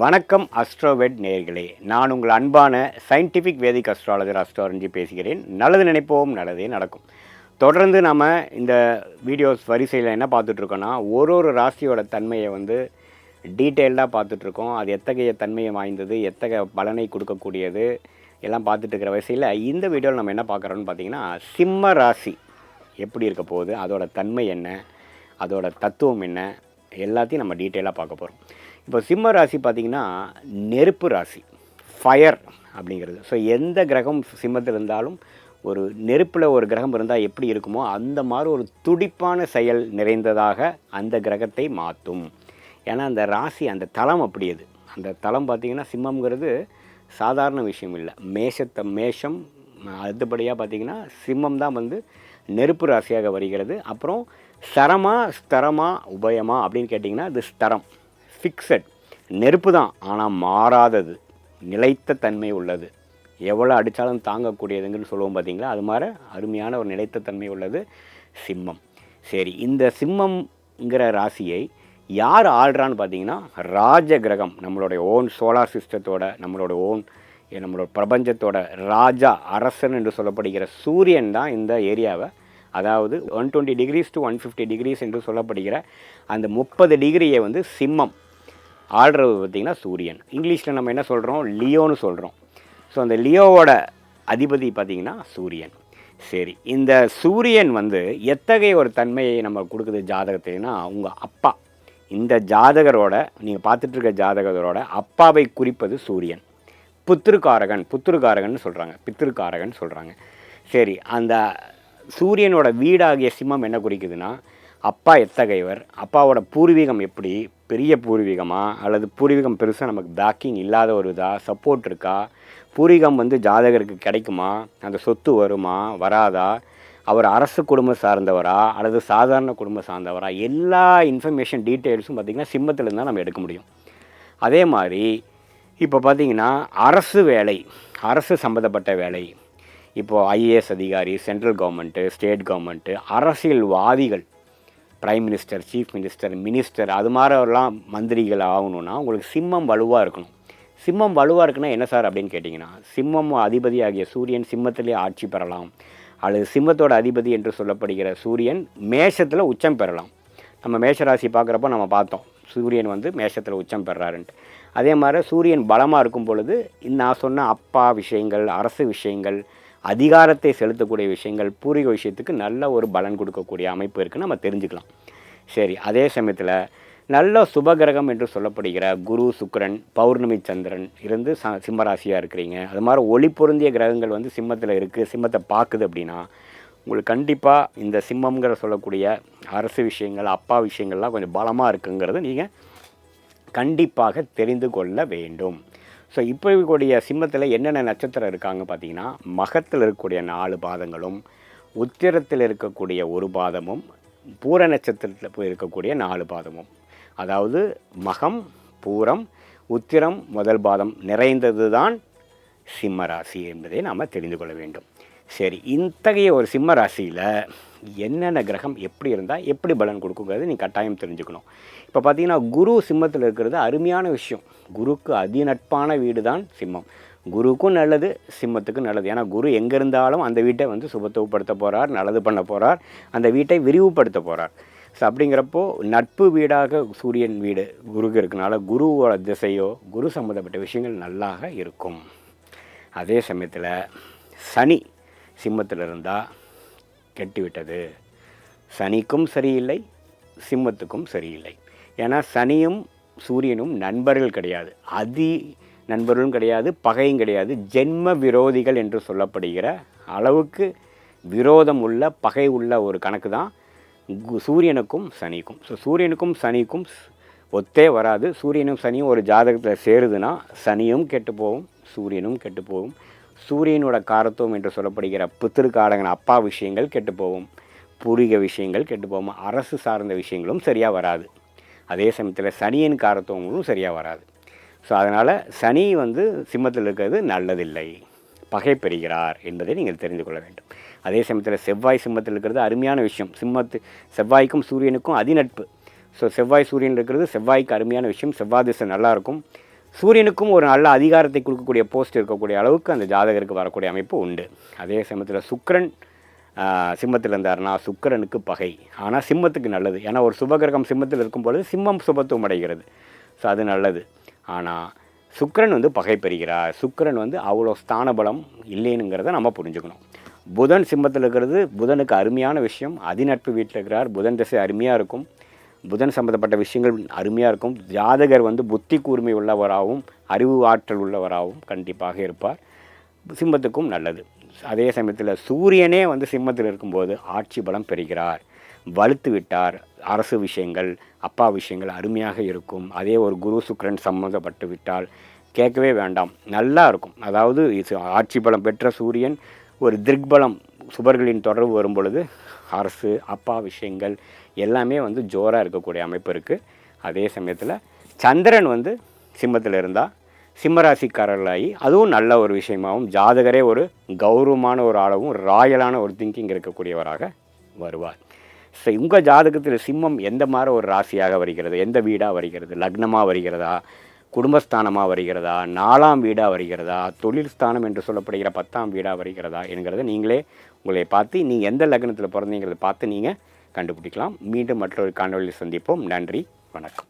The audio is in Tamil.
வணக்கம் அஸ்ட்ரோவெட் நேர்களே நான் உங்கள் அன்பான சயின்டிஃபிக் வேதிக் அஸ்ட்ராலஜர் அஸ்ட்ரோரஞ்சி பேசுகிறேன். நல்லது நினைப்போம் நல்லதே நடக்கும். தொடர்ந்து நம்ம இந்த வீடியோஸ் வரிசையில் என்ன பார்த்துட்ருக்கோன்னா ஒரு ஒரு ராசியோட தன்மையை வந்து டீட்டெயில்டாக பார்த்துட்ருக்கோம். அது எத்தகைய தன்மையை வாய்ந்தது எத்தகைய பலனை கொடுக்கக்கூடியது எல்லாம் பார்த்துட்டு இருக்கிற வரிசையில் இந்த வீடியோவில் நம்ம என்ன பார்க்குறோன்னு பார்த்தீங்கன்னா சிம்ம ராசி எப்படி இருக்க போகுது அதோட தன்மை என்ன அதோடய தத்துவம் என்ன எல்லாத்தையும் நம்ம டீட்டெயிலாக பார்க்க போகிறோம் இப்போ சிம்ம ராசி பார்த்திங்கன்னா நெருப்பு ராசி ஃபயர் அப்படிங்கிறது. ஸோ எந்த கிரகம் சிம்மத்தில் இருந்தாலும் ஒரு நெருப்பில் ஒரு கிரகம் இருந்தால் எப்படி இருக்குமோ அந்த மாதிரி ஒரு துடிப்பான செயல் நிறைந்ததாக அந்த கிரகத்தை மாற்றும். ஏன்னா அந்த ராசி அந்த தளம் அப்படி அது. அந்த தளம் பார்த்திங்கன்னா சிம்மம்ங்கிறது சாதாரண விஷயம் இல்லை. மேஷத்தை மேஷம் அடுத்தபடியாக பார்த்திங்கன்னா சிம்மம் தான் வந்து நெருப்பு ராசியாக வருகிறது. அப்புறம் ஸ்தரமா ஸ்தரமா உபயமா அப்படின்னு கேட்டிங்கன்னா அது ஸ்தரம். ஃபிக்ஸட் நெருப்பு தான் ஆனால் மாறாதது. நிலைத்த தன்மை உள்ளது. எவ்வளோ அடித்தாலும் தாங்கக்கூடியதுங்கன்னு சொல்லுவோம் பார்த்தீங்களா அது மாதிரி அருமையான ஒரு நிலைத்த தன்மை உள்ளது சிம்மம். சரி இந்த சிம்மம்ங்கிற ராசியை யார் ஆள்றான்னு பார்த்தீங்கன்னா ராஜ கிரகம் நம்மளுடைய ஓன் சோலார் சிஸ்டத்தோட நம்மளோட ஓன் நம்மளோட பிரபஞ்சத்தோட ராஜா அரசன் என்று சொல்லப்படுகிற சூரியன் தான் இந்த ஏரியாவை அதாவது one twenty degrees to one fifty degrees என்று சொல்லப்படுகிற அந்த முப்பது டிகிரியை வந்து சிம்மம் ஆள்றது பார்த்திங்கன்னா சூரியன். இங்கிலீஷில் நம்ம என்ன சொல்கிறோம் லியோன்னு சொல்கிறோம் ஸோ அந்த லியோவோட அதிபதி பார்த்திங்கன்னா சூரியன். சரி இந்த சூரியன் வந்து எத்தகைய ஒரு தன்மையை நம்ம கொடுக்குது ஜாதகத்தைனா உங்கள் அப்பா. இந்த ஜாதகரோட நீங்கள் பார்த்துட்ருக்க ஜாதகரோட அப்பாவை குறிப்பது சூரியன். புத்திருக்காரகன் புத்திருக்காரகன் சொல்கிறாங்க பித்திருக்காரகன் சொல்கிறாங்க சரி அந்த சூரியனோட வீடாகிய சிம்மம் என்ன குறிக்குதுன்னா அப்பா எத்தகையவர் அப்பாவோட பூர்வீகம் எப்படி பெரிய பூர்வீகமா? அல்லது பூர்வீகம் பெருசாக நமக்கு பேக்கிங் இல்லாத ஒரு இதா? சப்போர்ட் இருக்கா? பூர்வீகம் வந்து ஜாதகருக்கு கிடைக்குமா? அந்த சொத்து வருமா? வராதா? அவர் அரசு குடும்பம் சார்ந்தவரா? அல்லது சாதாரண குடும்பம் சார்ந்தவரா? எல்லா இன்ஃபர்மேஷன் டீட்டெயில்ஸும் பார்த்திங்கன்னா சிம்மத்திலேருந்து தான் நம்ம எடுக்க முடியும். அதே மாதிரி இப்போ பார்த்திங்கன்னா அரசு வேலை அரசு சம்மந்தப்பட்ட வேலை. இப்போது ஐஏஎஸ் அதிகாரி சென்ட்ரல் கவர்மெண்ட்டு ஸ்டேட் கவர்மெண்ட்டு அரசியல்வாதிகள். Prime minister chief minister minister அது மாதிரிலாம் மந்திரிகள் ஆகணும்னா உங்களுக்கு சிம்மம் வலுவாக இருக்கணும். சிம்மம் வலுவாக இருக்குன்னா என்ன சார் அப்படின்னு கேட்டிங்கன்னா சிம்மம் அதிபதி ஆகிய சூரியன் சிம்மத்திலே ஆட்சி பெறலாம். அல்லது சிம்மத்தோட அதிபதி என்று சொல்லப்படுகிற சூரியன் மேஷத்தில் உச்சம் பெறலாம். நம்ம மேஷராசி பார்க்குறப்ப நம்ம பார்த்தோம் சூரியன் வந்து மேஷத்தில் உச்சம் பெறாருன்ட்டு. அதே மாதிரி சூரியன் பலமாக இருக்கும் பொழுது நான் சொன்ன அப்பா விஷயங்கள் அரசு விஷயங்கள் அதிகாரத்தை செலுத்தக்கூடிய விஷயங்கள் பூர்வீக விஷயத்துக்கு நல்ல ஒரு பலன் கொடுக்கக்கூடிய அமைப்பு இருக்குன்னு நம்ம தெரிஞ்சுக்கலாம். சரி அதே சமயத்தில் நல்ல சுபகிரகம் என்று சொல்லப்படுகிற குரு சுக்கரன் பௌர்ணமி சந்திரன் இருந்து ச சிம்மராசியாக இருக்கிறீங்க. அது மாதிரி ஒளி பொருந்திய கிரகங்கள் வந்து சிம்மத்தில் இருக்குது சிம்மத்தை பார்க்குது அப்படின்னா உங்களுக்கு கண்டிப்பாக இந்த சிம்மங்கிற சொல்லக்கூடிய அரசு விஷயங்கள் அப்பா விஷயங்கள்லாம் கொஞ்சம் பலமாக இருக்குங்கிறத நீங்கள் கண்டிப்பாக தெரிந்து கொள்ள வேண்டும். ஸோ இப்போ இருக்கக்கூடிய சிம்மத்தில் என்னென்ன நட்சத்திரம் இருக்காங்க பார்த்தீங்கன்னா மகத்தில் இருக்கக்கூடிய நாலு பாதங்களும் உத்திரத்தில் இருக்கக்கூடிய ஒரு பாதமும் பூர நட்சத்திரத்தில் போய் இருக்கக்கூடிய நாலு பாதமும். அதாவது மகம் பூரம் உத்திரம் முதல் பாதம் நிறைந்தது தான் சிம்ம ராசி என்பதை நாம் தெரிந்து கொள்ள வேண்டும். சரி இத்தகைய ஒரு சிம்ம ராசியில் என்னென்ன கிரகம் எப்படி இருந்தால் எப்படி பலன் கொடுக்குங்கிறது நீ கட்டாயம் தெரிஞ்சுக்கணும். இப்போ பார்த்தீங்கன்னா குரு சிம்மத்தில் இருக்கிறது அருமையான விஷயம். குருக்கு அதி நட்பான வீடு தான் சிம்மம். குருக்கும் நல்லது சிம்மத்துக்கும் நல்லது. ஏன்னா குரு எங்கே இருந்தாலும் அந்த வீட்டை வந்து சுபத்துவப்படுத்த போகிறார் நல்லது பண்ண போகிறார் அந்த வீட்டை விரிவுபடுத்த போகிறார் ஸோ அப்படிங்கிறப்போ நட்பு வீடாக சூரியன் வீடு குருக்கு இருக்கனால குருவோட திசையோ குரு சம்மந்தப்பட்ட விஷயங்கள் நல்லாக இருக்கும். அதே சமயத்தில் சனி சிம்மத்தில் இருந்தால் கெட்டுவிட்டது. சனிக்கும் சரியில்லை சிம்மத்துக்கும் சரியில்லை. ஏன்னா சனியும் சூரியனும் நண்பர்கள் கிடையாது. அதி நண்பர்களும் கிடையாது பகையும் கிடையாது. ஜென்ம விரோதிகள் என்று சொல்லப்படுகிற அளவுக்கு விரோதம் உள்ள பகை உள்ள ஒரு கணக்கு தான் கு- சூரியனுக்கும் சனிக்கும். ஸோ சூரியனுக்கும் சனிக்கும் ஒத்தே வராது. சூரியனும் சனியும் ஒரு ஜாதகத்தில் சேருதுன்னா சனியும் கெட்டு போகும் சூரியனும் கெட்டு போகும். சூரியனோட காரத்துவம் என்று சொல்லப்படுகிற பித்திருக்காரங்கன் அப்பா விஷயங்கள் கெட்டு போகும் பூர்வீக விஷயங்கள் கெட்டு போகும் அரசு சார்ந்த விஷயங்களும் சரியாக வராது. அதே சமயத்தில் சனியின் காரத்துவங்களும் சரியாக வராது. ஸோ அதனால் சனி வந்து சிம்மத்தில் இருக்கிறது நல்லதில்லை. பகை பெறுகிறார் என்பதை நீங்கள் தெரிந்து கொள்ள வேண்டும். அதே சமயத்தில் செவ்வாய் சிம்மத்தில் இருக்கிறது அருமையான விஷயம். சிம்மத்து செவ்வாய்க்கும் சூரியனுக்கும் அதிநட்பு. ஸோ செவ்வாய் சூரியன் இருக்கிறது செவ்வாய்க்கு அருமையான விஷயம். செவ்வாய் திசை நல்லா இருக்கும். சூரியனுக்கும் ஒரு நல்ல அதிகாரத்தை கொடுக்கக்கூடிய போஸ்ட் இருக்கக்கூடிய அளவுக்கு அந்த ஜாதகருக்கு வரக்கூடிய அமைப்பு உண்டு. அதே சமயத்தில் சுக்கரன் சிம்மத்தில் இருந்தார்னா சுக்கிரனுக்கு பகை. ஆனால் சிம்மத்துக்கு நல்லது. ஏன்னா ஒரு சுபகிரகம் சிம்மத்தில் இருக்கும் பொழுது சிம்மம் சுபத்துவம் அடைகிறது. ஸோ அது நல்லது. ஆனால் சுக்கரன் வந்து பகை பெறுகிறார். சுக்கிரன் வந்து அவ்வளோ ஸ்தான பலம் இல்லைனுங்கிறத நம்ம புரிஞ்சுக்கணும். புதன் சிம்மத்தில் இருக்கிறது புதனுக்கு அருமையான விஷயம். அதிநட்பு வீட்டில் இருக்கிறார். புதன் திசை அருமையாக இருக்கும். புதன் சம்மந்தப்பட்ட விஷயங்கள் அருமையாக இருக்கும். ஜாதகர் வந்து புத்தி கூர்மை உள்ளவராகவும் அறிவு ஆற்றல் உள்ளவராகவும் கண்டிப்பாக இருப்பார். சிம்மத்துக்கும் நல்லது. அதே சமயத்தில் சூரியனே வந்து சிம்மத்தில் இருக்கும்போது ஆட்சி பலம் பெறுகிறார். வலுத்து விட்டார். அரசு விஷயங்கள் அப்பா விஷயங்கள் அருமையாக இருக்கும். அதே ஒரு குரு சுக்கரன் சம்மந்தப்பட்டு விட்டால் கேட்கவே வேண்டாம். நல்லா இருக்கும். அதாவது ஆட்சி பலம் பெற்ற சூரியன் ஒரு திரிக்பலம் சுபர்களின் தொடர்பு வரும் பொழுது அரசு அப்பா விஷயங்கள் எல்லாமே வந்து ஜோராக இருக்கக்கூடிய அமைப்பு இருக்குது அதே சமயத்தில் சந்திரன் வந்து சிம்மத்தில் இருந்தால் சிம்மராசிக்காரர்களாகி அதுவும் நல்ல ஒரு விஷயமாகவும் ஜாதகரே ஒரு கௌரவமான ஒரு ஆளவும் ராயலான ஒரு திங்கிங் இருக்கக்கூடியவராக வருவார். ஸோ உங்கள் ஜாதகத்தில் சிம்மம் எந்த மாதிரி ஒரு ராசியாக வருகிறது? எந்த வீடாக வருகிறது? லக்னமாக வருகிறதா? குடும்பஸ்தானமாக வருகிறதா? நாலாம் வீடாக வருகிறதா? தொழில் ஸ்தானம் என்று சொல்லப்படுகிற பத்தாம் வீடாக வருகிறதா என்கிறத நீங்களே உங்களை பார்த்து நீங்கள் எந்த லக்னத்தில் பிறந்தீங்கிறத பார்த்து நீங்கள் கண்டுபிடிக்கலாம். மீண்டும் மற்றொரு காணொலியில் சந்திப்போம். நன்றி. வணக்கம்.